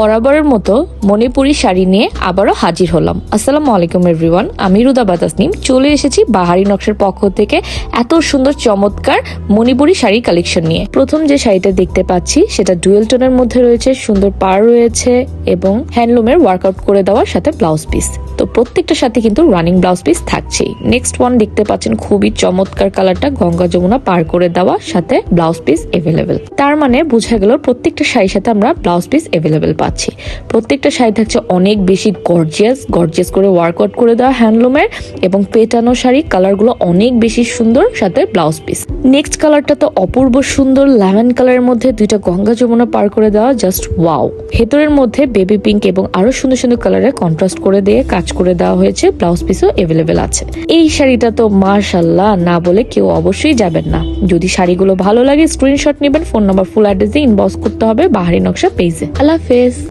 বরাবরের মতো মণিপুরি শাড়ি নিয়ে আবারও হাজির হলাম। আসসালামু আলাইকুম এভরিওয়ান আমি রুদা বাতাসনিম। চলে এসেছি বাহারি নকশার পক্ষ থেকে এত সুন্দর, চমৎকার মণিপুরি শাড়ি কালেকশন নিয়ে। প্রথম যে শাড়িটা দেখতে পাচ্ছি, সেটা ডুয়েল টোনের মধ্যে রয়েছে, সুন্দর পার রয়েছে এবং হ্যান্ডলুমের ওয়ার্কআউট করে দেওয়ার সাথে ব্লাউজ পিস তো প্রত্যেকটার সাথে কিন্তু রানিং ব্লাউজ পিস থাকছেই। নেক্সট ওয়ান দেখতে পাচ্ছেন, খুবই চমৎকার কালারটা গঙ্গা যমুনা পার করে দেওয়া, সাথে ব্লাউজ পিস এভেলেবেল তার মানে বোঝা গেল প্রত্যেকটা শাড়ির সাথে আমরা ব্লাউজ পিস এভেলেবেল পাচ্ছি। প্রত্যেকটা শাড়ি থাকছে অনেক বেশি গর্জিয়াস গর্জিয়াস করে ওয়ার্কআউট করে দেওয়া হ্যান্ডলুমের এবং পেটানো শাড়ি। কালারগুলো অনেক বেশি সুন্দর, সাথে ব্লাউজ পিস নেক্সট কালারটা তো অপূর্ব সুন্দর লেমন কালারের মধ্যে দুইটা গঙ্গা যমুনা পার করে দেওয়া জাস্ট ওয়াও ভেতরের মধ্যে বেবি পিঙ্ক এবং আরও সুন্দর সুন্দর কালারের কন্ট্রাস্ট করে দিয়ে কাজ করে দেওয়া হয়েছে। ব্লাউজ পিসও এভেলেবেল আছে। এই শাড়িটা তো মার্শাল্লাহ না বলে কেউ অবশ্যই যাবেন না। যদি শাড়িগুলো ভালো লাগে স্ক্রিনশট নেবেন phone number full address inbox করতে হবে বাহারি নকশা পেজে আল্লাহ হাফেজ।